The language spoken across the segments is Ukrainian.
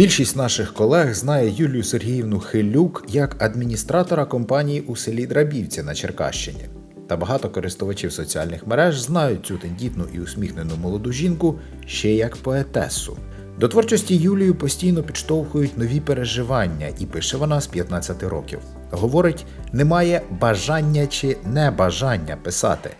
Більшість наших колег знає Юлію Сергіївну Хилюк як адміністратора компанії у селі Драбівці на Черкащині. Та багато користувачів соціальних мереж знають цю тендітну і усміхнену молоду жінку ще як поетесу. До творчості Юлію постійно підштовхують нові переживання, і пише вона з 15 років. Говорить, немає бажання чи небажання писати.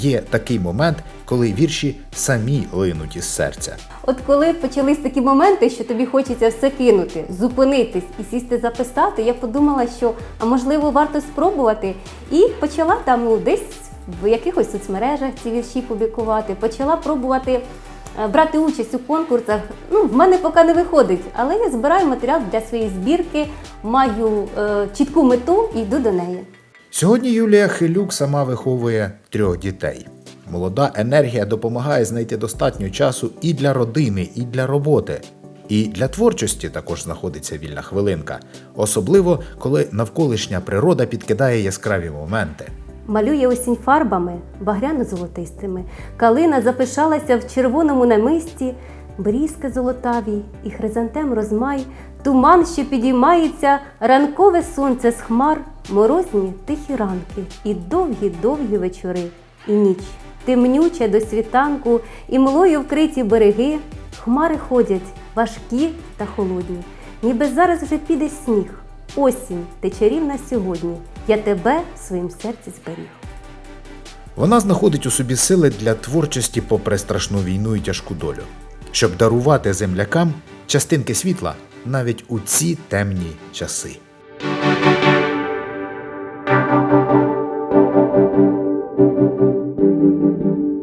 Є такий момент, коли вірші самі линуть із серця. От коли почались такі моменти, що тобі хочеться все кинути, зупинитись і сісти записати, я подумала, що а можливо варто спробувати. І почала там ну, десь в якихось соцмережах ці вірші публікувати, почала пробувати е, брати участь у конкурсах. Ну, в мене поки не виходить, але я збираю матеріал для своєї збірки, маю е, чітку мету і йду до неї. Сьогодні Юлія Хилюк сама виховує трьох дітей. Молода енергія допомагає знайти достатньо часу і для родини, і для роботи. І для творчості також знаходиться вільна хвилинка, особливо коли навколишня природа підкидає яскраві моменти. Малює осінь фарбами, багряно-золотистими. Калина запишалася в червоному намисті, брізки золотаві і хризантем розмай, туман, що підіймається, ранкове сонце з хмар, морозні тихі ранки, і довгі-довгі вечори, і ніч. Темнюче до світанку, і млою вкриті береги, хмари ходять важкі та холодні, ніби зараз вже піде сніг. Осінь, ти чарівна сьогодні, я тебе в своїм серці зберіг. Вона знаходить у собі сили для творчості попри страшну війну і тяжку долю, щоб дарувати землякам частинки світла навіть у ці темні часи. Música